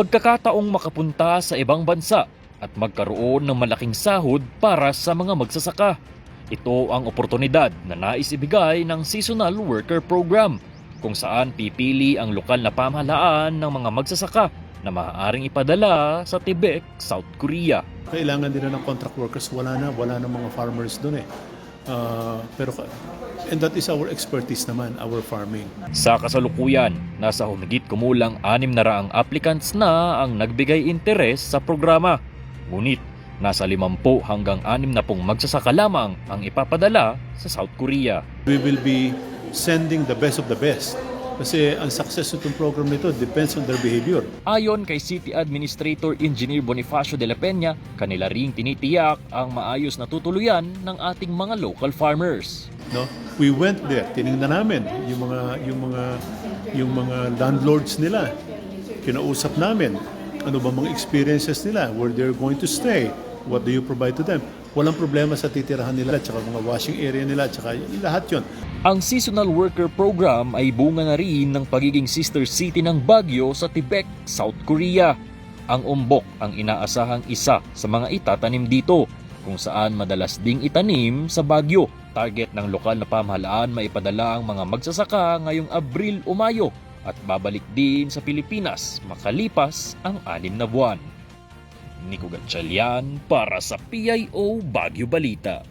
Pagkakataong makapunta sa ibang bansa at magkaroon ng malaking sahod para sa mga magsasaka. Ito ang oportunidad na nais ibigay ng Seasonal Worker Program kung saan pipili ang lokal na pamahalaan ng mga magsasaka na maaaring ipadala sa Tibet, South Korea. Kailangan din na ng contract workers. Wala na, wala na mga farmers doon eh. Ah, pero, and that is our expertise naman, our farming. Sa kasalukuyan, nasa humigit kumulang anim na raang applicants na ang nagbigay interes sa programa. Ngunit, nasa 50 hanggang 60 na pong magsasaka lamang ang ipapadala sa South Korea. We will be sending the best of the best. Kasi ang success ng program nito depends on their behavior. Ayon kay City Administrator Engineer Bonifacio de la Peña, kanila ring tinitiyak ang maayos na tutuluyan ng ating mga local farmers. No? We went there, tiningnan namin yung mga yung mga yung mga landlords nila. Kinausap namin ano ba mga experiences nila, where they're going to stay, what do you provide to them. Walang problema sa titirahan nila, tsaka mga washing area nila, tsaka lahat yon. Ang Seasonal Worker Program ay bunga na rin ng pagiging sister city ng Baguio sa Tibet, South Korea. Ang umbok ang inaasahang isa sa mga itatanim dito, kung saan madalas ding itanim sa Baguio. Target ng lokal na pamahalaan maipadala ang mga magsasaka ngayong Abril o Mayo at babalik din sa Pilipinas makalipas ang anim na buwan. Nico Gatchalian para sa PIO Baguio Balita.